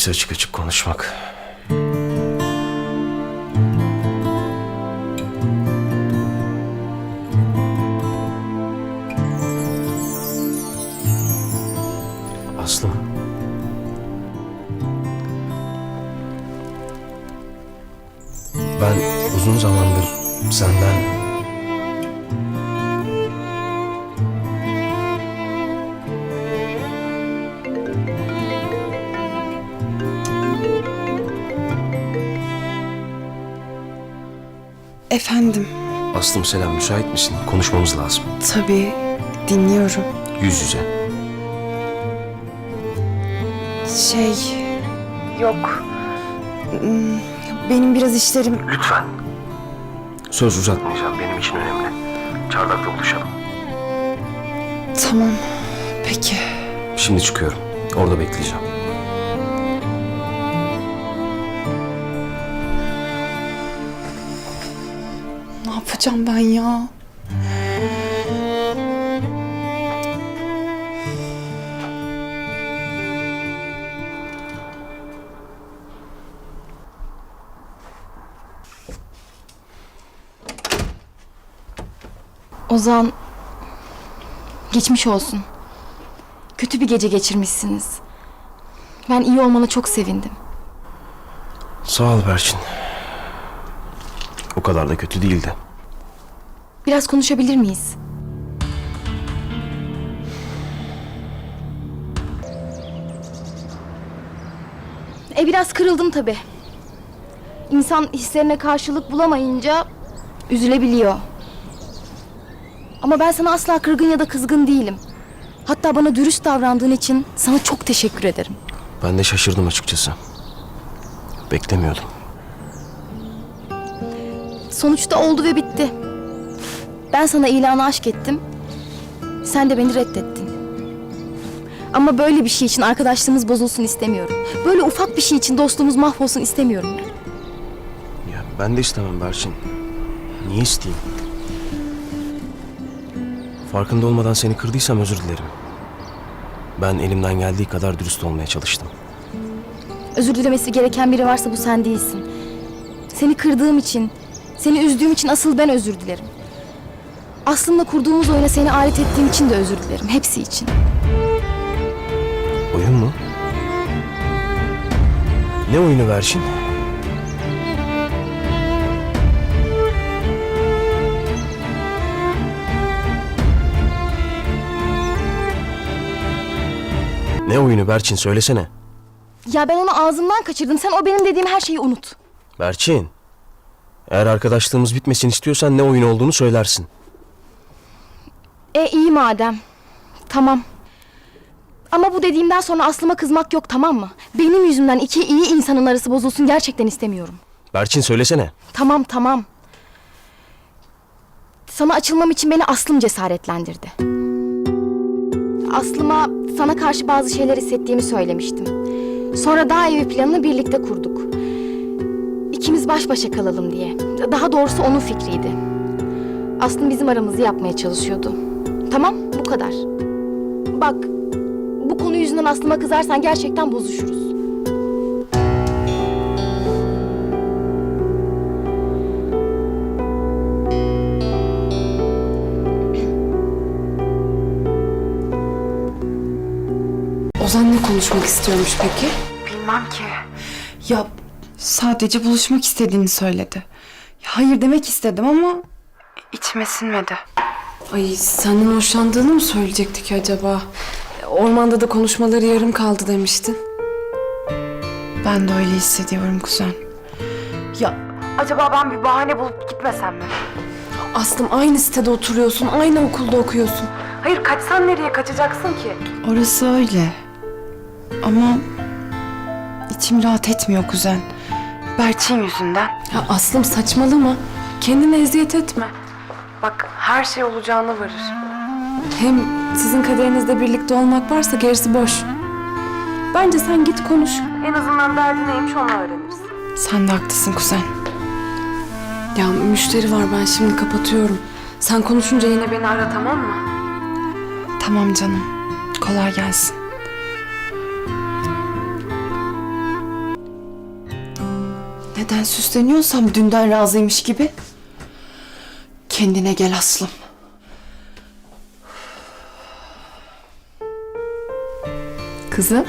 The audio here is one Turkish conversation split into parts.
iyisi açık açık konuşmak. Aslım selam müsait misin? Konuşmamız lazım. tabii dinliyorum. Yüz yüze. Şey... Yok. Benim biraz işlerim... Lütfen. Söz uzatmayacağım. Benim için önemli. Çardak'ta buluşalım. Tamam, peki. Şimdi çıkıyorum. Orada bekleyeceğim. Yapacağım ben ya? Ozan, geçmiş olsun. Kötü bir gece geçirmişsiniz. Ben iyi olmana çok sevindim. Sağ ol Berçin. O kadar da kötü değildi. Biraz konuşabilir miyiz? E biraz kırıldım tabii. İnsan hislerine karşılık bulamayınca üzülebiliyor. Ama ben sana asla kırgın ya da kızgın değilim. Hatta bana dürüst davrandığın için sana çok teşekkür ederim. Ben de şaşırdım açıkçası. Beklemiyordum. Sonuçta oldu ve bitti. Ben sana ilanı aşk ettim. Sen de beni reddettin. Ama böyle bir şey için arkadaşlığımız bozulsun istemiyorum. Böyle ufak bir şey için dostluğumuz mahvolsun istemiyorum ben. Ya ben de istemem Berçin. Niye isteyeyim? Farkında olmadan seni kırdıysam özür dilerim. Ben elimden geldiği kadar dürüst olmaya çalıştım. Özür dilemesi gereken biri varsa bu sen değilsin. Seni kırdığım için, seni üzdüğüm için asıl ben özür dilerim. Aslında kurduğumuz oyuna seni alet ettiğim için de özür dilerim. Hepsi için. Oyun mu? Ne oyunu Berçin? Ne oyunu Berçin söylesene. Ya ben onu ağzımdan kaçırdım. Sen o benim dediğim her şeyi unut. Berçin. Eğer arkadaşlığımız bitmesin istiyorsan ne oyun olduğunu söylersin. E iyi madem. Tamam. Ama bu dediğimden sonra Aslıma kızmak yok tamam mı? Benim yüzümden iki iyi insanın arası bozulsun gerçekten istemiyorum. Berçin söylesene. Tamam tamam. Sana açılmam için beni Aslım cesaretlendirdi. Aslıma sana karşı bazı şeyler hissettiğimi söylemiştim. Sonra daha iyi bir planını birlikte kurduk. İkimiz baş başa kalalım diye. Daha doğrusu onun fikriydi. Aslım bizim aramızı yapmaya çalışıyordu. Tamam bu kadar. Bak bu konu yüzünden Aslıma kızarsan gerçekten bozuşuruz. Ozan ne konuşmak istiyormuş peki? Bilmem ki. Ya sadece buluşmak istediğini söyledi. Ya, hayır demek istedim ama... İçime sinmedi. Ay senden hoşlandığını mı söyleyecekti ki acaba? Ormanda da konuşmaları yarım kaldı demiştin. Ben de öyle hissediyorum kuzen. Ya Acaba ben bir bahane bulup gitmesem mi? Aslım aynı sitede oturuyorsun, aynı okulda okuyorsun. Hayır kaçsan nereye kaçacaksın ki? orası öyle. Ama içim rahat etmiyor kuzen. Berçin yüzünden. Ya Aslım saçmalama. Kendine eziyet etme. Bak her şey olacağına varır. Hem sizin kaderinizde birlikte olmak varsa gerisi boş. Bence sen git konuş. En azından derdi neymiş onu öğreniriz. Sen de haklısın kuzen. Ya müşteri var ben şimdi kapatıyorum. Sen konuşunca yine beni Beni ara tamam mı? Tamam canım. Kolay gelsin. Neden süsleniyorsam dünden razıymış gibi. Kendine gel Aslım. Kızım.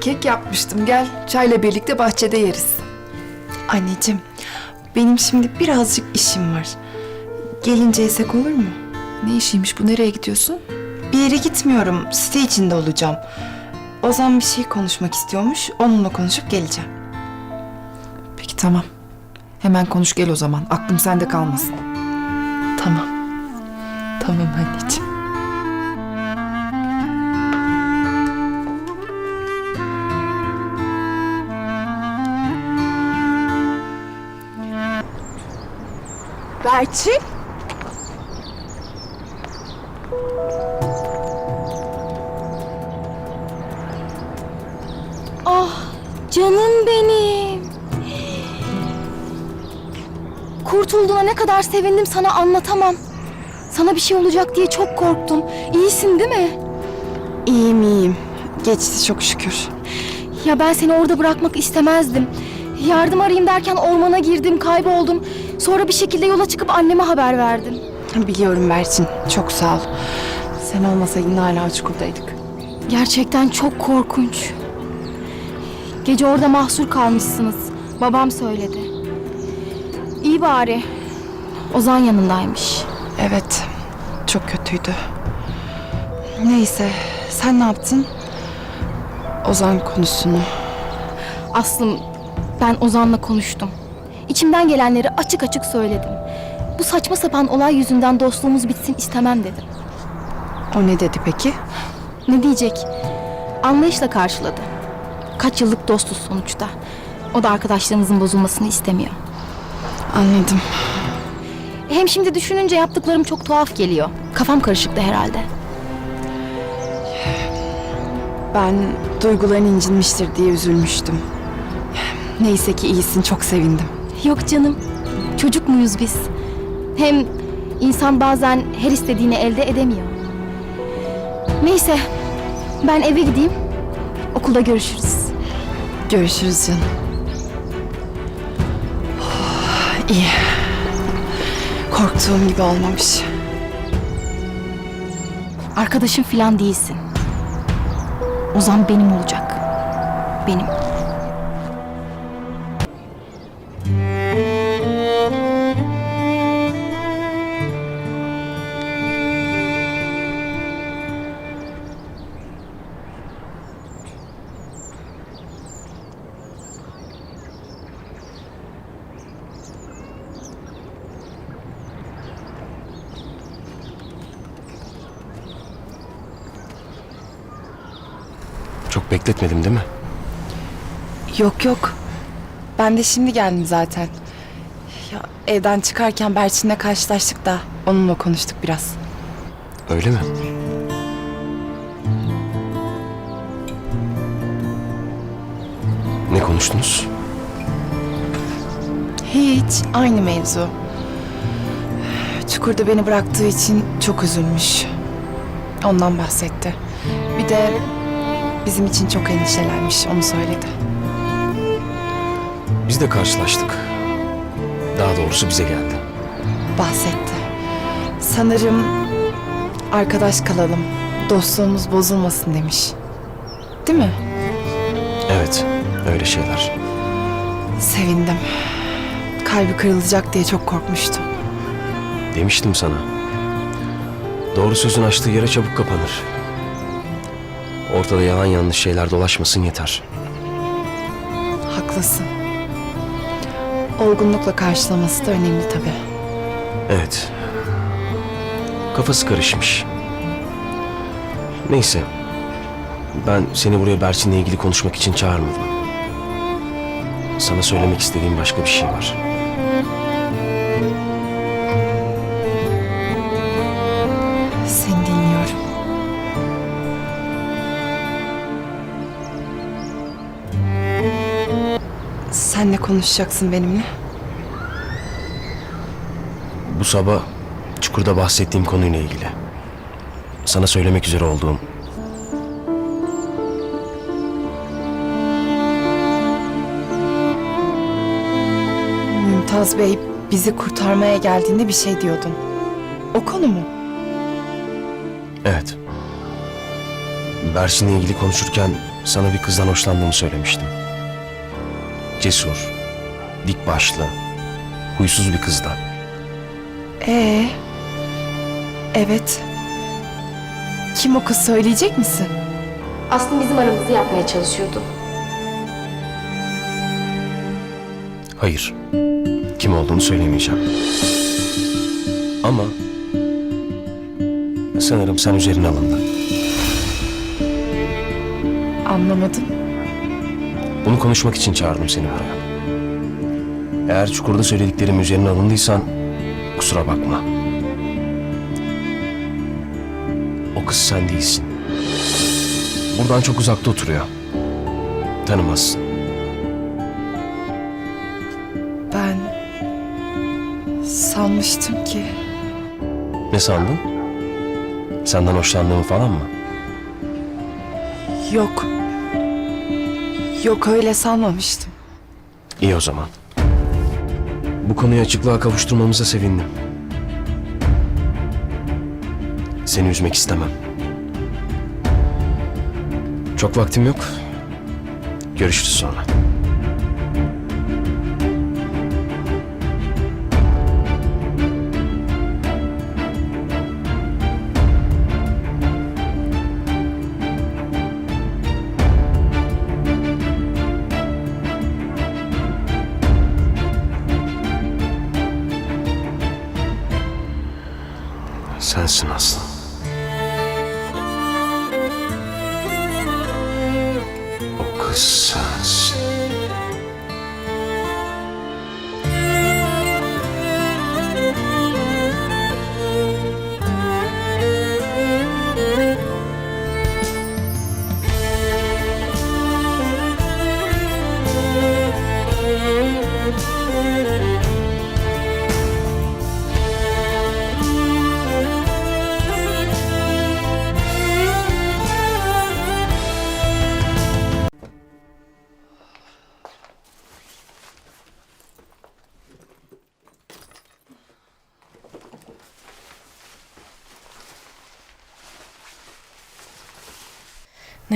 Kek yapmıştım gel. Çayla birlikte bahçede yeriz. Anneciğim, benim şimdi birazcık işim var. Gelince yesek olur mu? Ne işiymiş bu nereye gidiyorsun? Bir yere gitmiyorum, site içinde olacağım. Ozan bir şey konuşmak istiyormuş, onunla konuşup geleceğim. Peki tamam. Hemen konuş gel o zaman. Aklım sende kalmasın. Tamam. Tamam anneciğim. Berçin. Ah canım Kurtulduğuna ne kadar sevindim sana anlatamam. Sana bir şey olacak diye çok korktum. İyisin değil mi? İyiyim iyiyim. Geçti çok şükür. Ya ben seni orada bırakmak istemezdim. Yardım arayayım derken ormana girdim, kayboldum. Sonra bir şekilde yola çıkıp anneme haber verdim. Biliyorum Berçin, çok sağ ol. Sen olmasaydın hala çukurdaydık. Gerçekten çok korkunç. Gece orada mahsur kalmışsınız. Babam söyledi. İyi bari. Ozan yanındaymış. Evet, çok kötüydü. Neyse, sen ne yaptın? Ozan konusunu. Aslım ben Ozan'la konuştum. İçimden gelenleri açık açık söyledim. Bu saçma sapan olay yüzünden dostluğumuz bitsin istemem dedim. O ne dedi peki? Ne diyecek? Anlayışla karşıladı. Kaç yıllık dostuz sonuçta. O da arkadaşlarınızın bozulmasını istemiyor. Anladım. Hem şimdi düşününce yaptıklarım çok tuhaf geliyor. Kafam karışıktı herhalde. Ben duyguların incinmiştir diye üzülmüştüm. Neyse ki iyisin, çok sevindim. Yok canım. Çocuk muyuz biz? Hem insan bazen her istediğini elde edemiyor. Neyse. Ben eve gideyim. Okulda görüşürüz. Görüşürüz canım. İyi. Korktuğum gibi olmamış. Arkadaşım falan değilsin. Ozan benim olacak. Benim. Bekletmedim değil mi? Yok yok. Ben de şimdi geldim zaten. Ya evden çıkarken Berçin'le karşılaştık da onunla konuştuk biraz. Öyle mi? Ne konuştunuz? Hiç aynı mevzu. Çukurda beni bıraktığı için çok üzülmüş. Ondan bahsetti. Bir de bizim için çok endişelenmiş onu söyledi. Biz de karşılaştık. Daha doğrusu bize geldi. Bahsetti. Sanırım arkadaş kalalım. Dostluğumuz bozulmasın demiş. Değil mi? Evet, öyle şeyler. Sevindim. Kalbi kırılacak diye çok korkmuştum. Demiştim sana. Doğru sözün açtığı yere çabuk kapanır. Ortada yalan yanlış şeyler dolaşmasın yeter. Haklısın. Olgunlukla karşılaması da önemli tabii. Evet. Kafası karışmış. Neyse. Ben seni buraya Berçin'le ilgili konuşmak için çağırmadım. Sana söylemek istediğim başka bir şey var. Sen ne konuşacaksın benimle? Bu sabah çukurda bahsettiğim konuyla ilgili. Sana söylemek üzere olduğum Yılmaz Bey bizi kurtarmaya geldiğinde bir şey diyordun. O konu mu? Evet. Berçin'le ilgili konuşurken sana bir kızdan hoşlandığımı söylemiştim. Cesur, dik başlı, huysuz bir kızdan. Ee, evet. Kim o kız söyleyecek misin? Aslında bizim aramızı yapmaya çalışıyordu. Hayır. Kim olduğunu söylemeyeceğim. Ama sanırım sen üzerine alındın. Anlamadım. Bunu konuşmak için çağırdım seni buraya. Eğer çukurda söylediklerim üzerine alındıysan kusura bakma. O kız sen değilsin. Buradan çok uzakta oturuyor. Tanımazsın. Ben sanmıştım ki Ne sandın? Senden hoşlandığımı falan mı? yok. Yok öyle sanmamıştım. İyi o zaman. Bu konuyu açıklığa kavuşturmamıza sevindim. Seni üzmek istemem. Çok vaktim yok. Görüşürüz sonra. O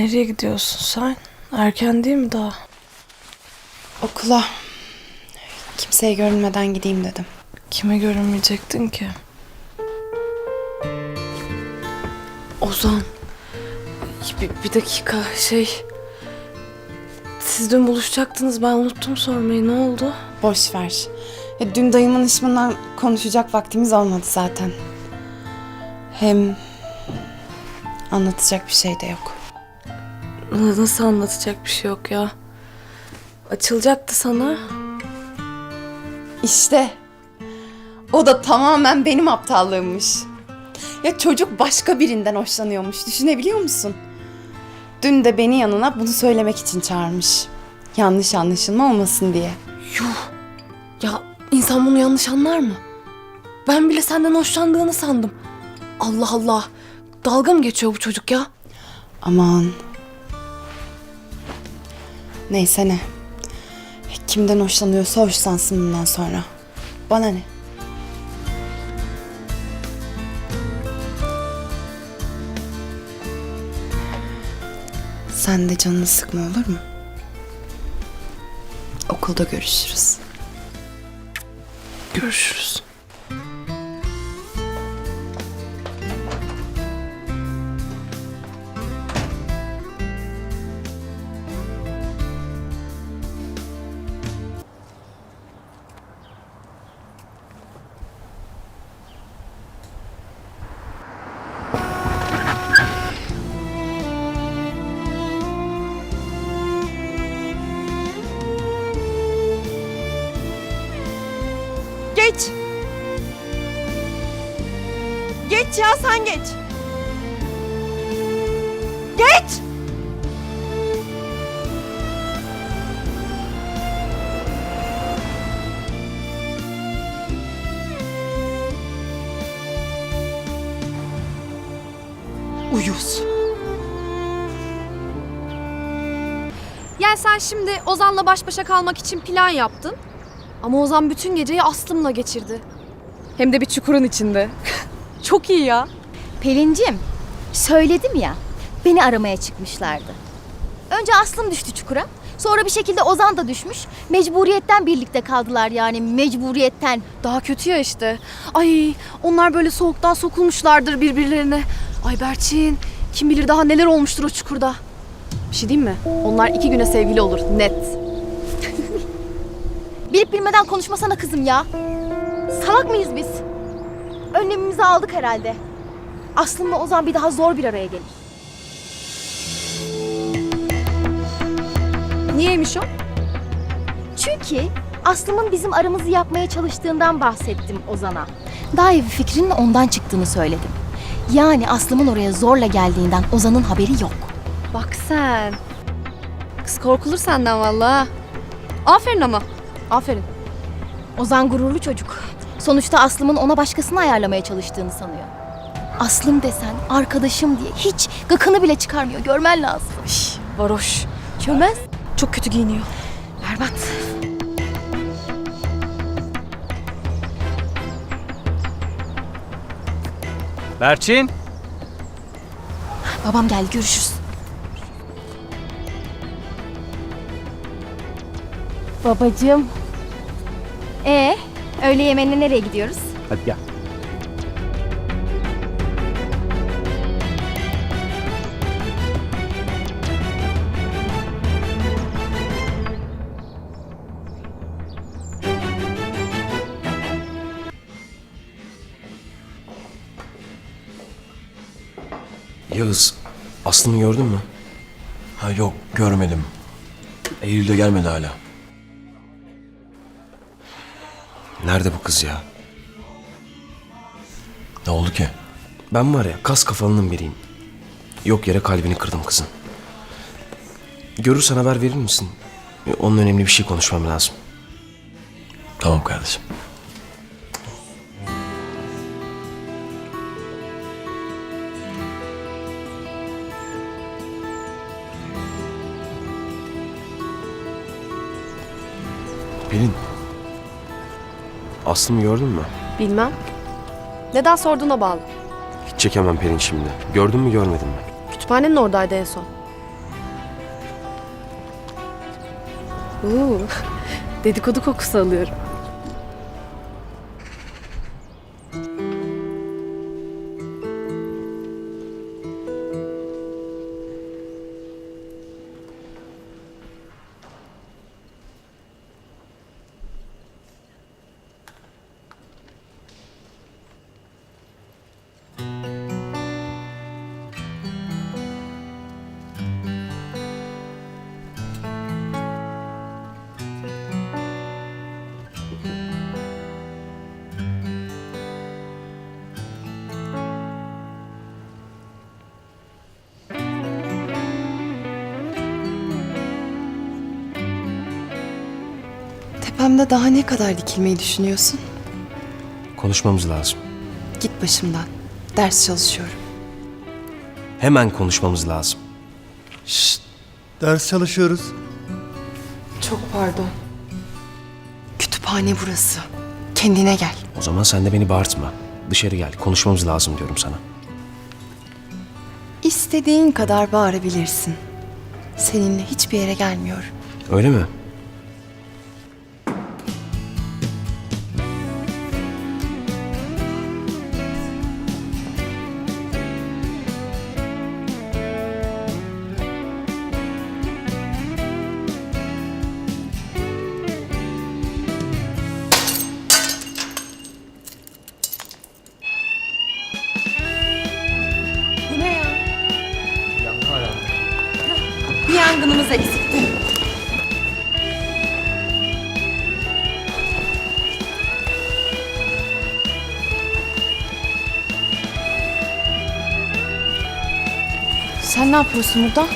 Nereye gidiyorsun sen? Erken değil mi daha? Okula. Kimseye görünmeden gideyim dedim. Kime görünmeyecektin ki? Ozan. Bir, bir dakika şey... Siz dün buluşacaktınız ben unuttum sormayı ne oldu? Boş ver. Ya, dün dayımın işinden konuşacak vaktimiz olmadı zaten. Hem anlatacak bir şey de yok. Na- Nasıl anlatacak bir şey yok ya. Açılacaktı sana. İşte o da tamamen benim aptallığımmış. Ya çocuk başka birinden hoşlanıyormuş. Düşünebiliyor musun? Dün de beni yanına bunu söylemek için çağırmış. Yanlış anlaşılma olmasın diye. Yuh. Ya insan bunu yanlış anlar mı? Ben bile senden hoşlandığını sandım. Allah Allah. Dalga mı geçiyor bu çocuk ya? Aman. Neyse ne. Kimden hoşlanıyorsa hoşlansın bundan sonra. Bana ne? Sen de canını sıkma olur mu? Okulda görüşürüz. Görüşürüz. Geç ya sen geç. Geç. Uyuz. Yani sen şimdi Ozan'la baş başa kalmak için plan yaptın. Ama Ozan bütün geceyi Aslım'la geçirdi. Hem de bir çukurun içinde. Çok iyi ya. Pelincim, söyledim ya, beni aramaya çıkmışlardı. Önce Aslım düştü çukura, sonra bir şekilde Ozan da düşmüş. Mecburiyetten birlikte kaldılar yani, mecburiyetten. Daha kötü ya işte. Ay onlar böyle soğuktan sokulmuşlardır birbirlerine. Ay Berçin kim bilir daha neler olmuştur o çukurda. Bir şey diyeyim mi? Onlar iki güne sevgili olur net. Bilip bilmeden konuşmasana kızım ya. Salak mıyız biz? Önlemimizi aldık herhalde. Aslımla Ozan bir daha zor bir araya gelir. Niyeymiş o? Çünkü Aslım'ın bizim aramızı yapmaya çalıştığından bahsettim Ozan'a. Daha bir fikrinin ondan çıktığını söyledim. Yani Aslım'ın oraya zorla geldiğinden Ozan'ın haberi yok. Bak sen. Kız korkulur senden vallahi. Aferin ama. Aferin. Ozan gururlu çocuk. Sonuçta Aslım'ın ona başkasını ayarlamaya çalıştığını sanıyor. Aslım desen arkadaşım diye hiç gıkını bile çıkarmıyor. Görmen lazım. Varoş. Çömez. Çok kötü giyiniyor. Berbat. Berçin. Babam geldi görüşürüz. Babacığım. Ee, öğle yemeğine nereye gidiyoruz? Hadi gel. Yağız, Aslı'nı gördün mü? Ha yok görmedim. Eylül de gelmedi hala. Nerede bu kız ya? Ne oldu ki? Ben var ya kas kafalının biriyim. Yok yere kalbini kırdım kızın. Görürsen haber verir misin? E, Onun önemli bir şey konuşmam lazım. Tamam kardeşim. Pelin. Aslı'mı gördün mü? Bilmem. Neden sorduğuna bağlı. Hiç çekemem Pelin şimdi. Gördün mü görmedin mi? Kütüphanenin oradaydı en son. Uuu. Dedikodu kokusu alıyorum. Tepemde daha ne kadar dikilmeyi düşünüyorsun? Konuşmamız lazım. Git başımdan. Ders çalışıyorum. Hemen konuşmamız lazım. Ders çalışıyoruz. Çok pardon. Kütüphane burası. Kendine gel. O zaman sen de beni bağırtma. Dışarı gel. Konuşmamız lazım diyorum sana. İstediğin kadar bağırabilirsin. Seninle hiçbir yere gelmiyorum. Öyle mi? Sen ne yapıyorsun burada?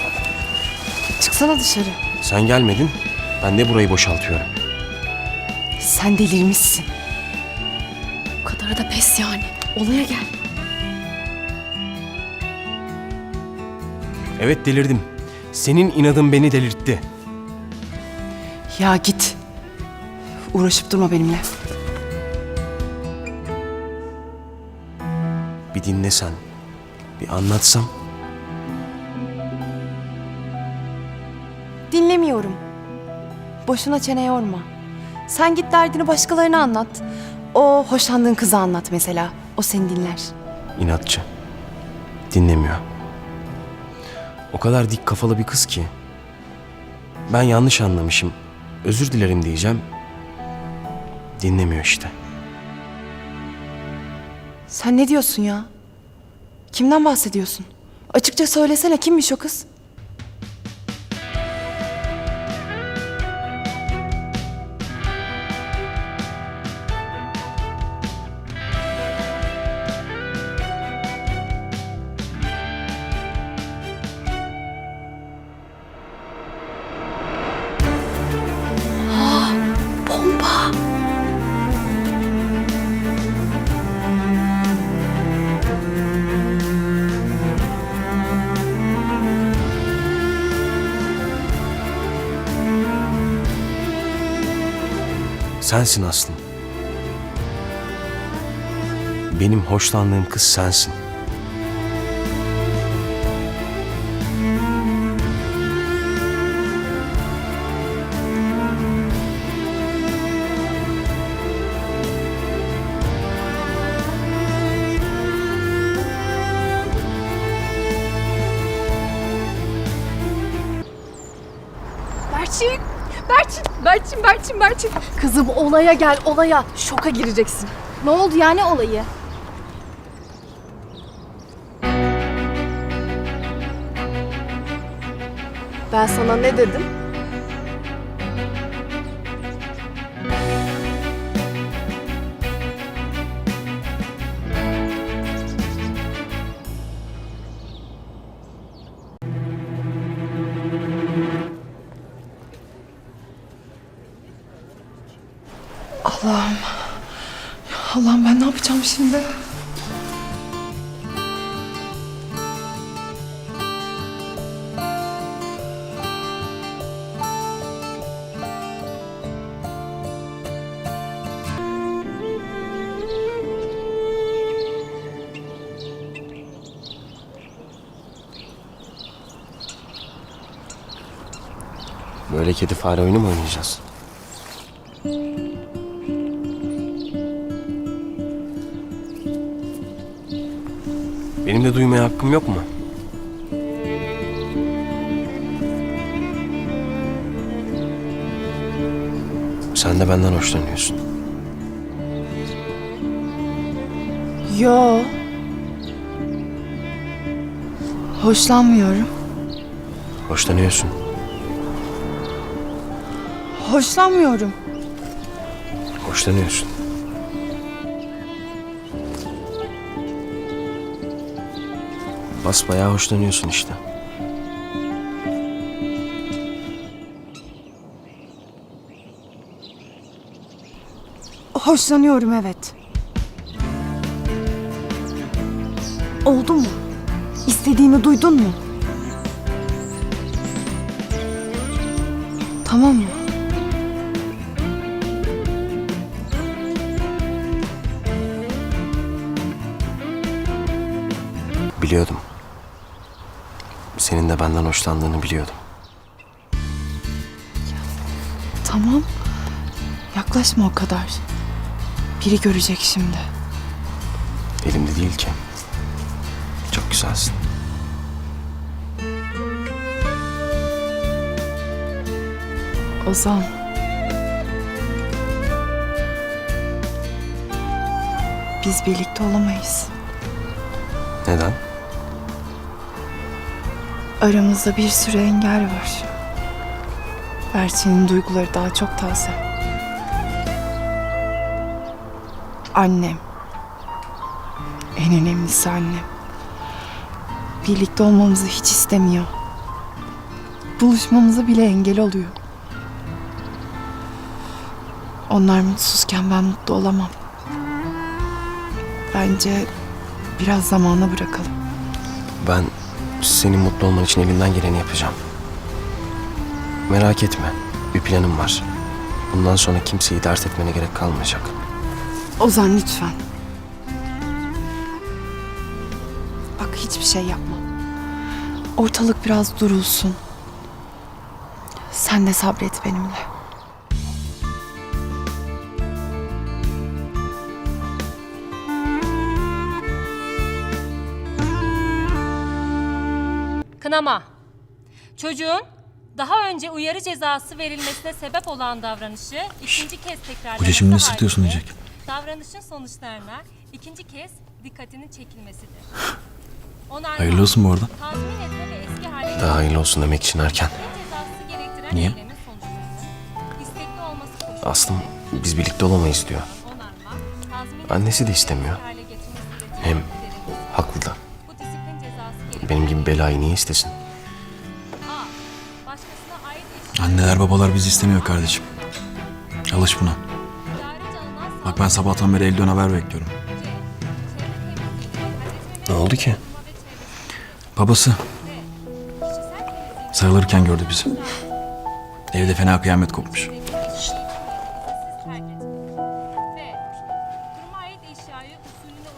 Çıksana dışarı. Sen gelmedin. Ben de burayı boşaltıyorum. Sen delirmişsin. Bu kadar da pes yani. Olaya gel. Evet delirdim. Senin inadın beni delirtti. Ya git. Uğraşıp durma benimle. Bir dinlesen, bir anlatsam. Boşuna çene yorma. Sen git derdini başkalarına anlat. O hoşlandığın kıza anlat mesela. O seni dinler. İnatçı. Dinlemiyor. O kadar dik kafalı bir kız ki. Ben yanlış anlamışım. Özür dilerim diyeceğim. Dinlemiyor işte. Sen ne diyorsun ya? Kimden bahsediyorsun? Açıkça söylesene kimmiş o kız? Sensin Aslım. Benim hoşlandığım kız sensin. Berçin! Berçin, Berçin. Kızım olaya gel, olaya. Şoka gireceksin. Ne oldu yani olayı? Ben sana ne dedim? Allah'ım. Allah'ım ben ne yapacağım şimdi? Böyle kedi fare oyunu mu oynayacağız? Benim de duymaya hakkım yok mu? Sen de benden hoşlanıyorsun. Yo. Hoşlanmıyorum. Hoşlanıyorsun. Hoşlanmıyorum. Hoşlanıyorsun. Basbayağı hoşlanıyorsun işte. Hoşlanıyorum evet. Oldu mu? İstediğimi duydun mu? Tamam mı? Senin de benden hoşlandığını biliyordum. Tamam. Yaklaşma o kadar. Biri görecek şimdi. Elimde değil ki. Çok güzelsin. Ozan. Biz birlikte olamayız. Neden? Aramızda bir sürü engel var. Berçin'in duyguları daha çok taze. Annem. En önemlisi annem. Birlikte olmamızı hiç istemiyor. Buluşmamıza bile engel oluyor. Onlar mutsuzken ben mutlu olamam. Bence biraz zamana bırakalım. Ben senin mutlu olman için elimden geleni yapacağım. Merak etme. Bir planım var. Bundan sonra kimseyi dert etmene gerek kalmayacak. Ozan lütfen. Bak hiçbir şey yapma. Ortalık biraz durulsun. Sen de sabret benimle. Kınama. Çocuğun daha önce uyarı cezası verilmesine sebep olan davranışı ikinci kez tekrarlaması Hoca şimdi ne sırtıyorsun halinde diyecek. Davranışın sonuçlarına ikinci kez dikkatinin çekilmesidir. Onarma, Hayırlı olsun bu arada. Tazmin etme ve eski haline Daha hayırlı olsun demek için erken. getirme cezası gerektiren Niye? eylemin sonuçlarının istekli olması koşuluyla Aslım biz birlikte olamayız diyor. tazmin Annesi de istemiyor. eski hale getirme süreci Hem haklı da. Benim gibi belayı niye istesin? Anneler babalar bizi istemiyor kardeşim. Alış buna. Bak ben sabahtan beri elden haber bekliyorum. Ne oldu ki? Babası sarılırken gördü bizi. Evde fena kıyamet kopmuş.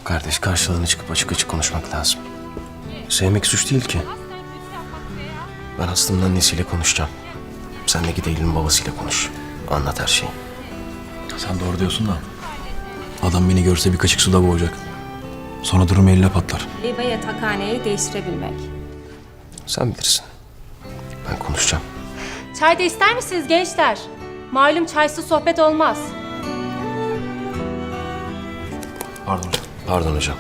Kardeş karşılığını çıkıp açık açık konuşmak lazım. Sevmek suç değil ki. Ben Aslım'ın annesiyle konuşacağım. Sen de git Eylül'ün babasıyla konuş. Anlat her şeyi. Sen doğru diyorsun da. Adam beni görse bir kaşık suda boğacak. Sonra durum eline patlar. ve yatakhaneyi değiştirebilmek. Sen bilirsin. Ben konuşacağım. Çay da ister misiniz gençler? Malum çaysız sohbet olmaz. Pardon hocam. Pardon hocam.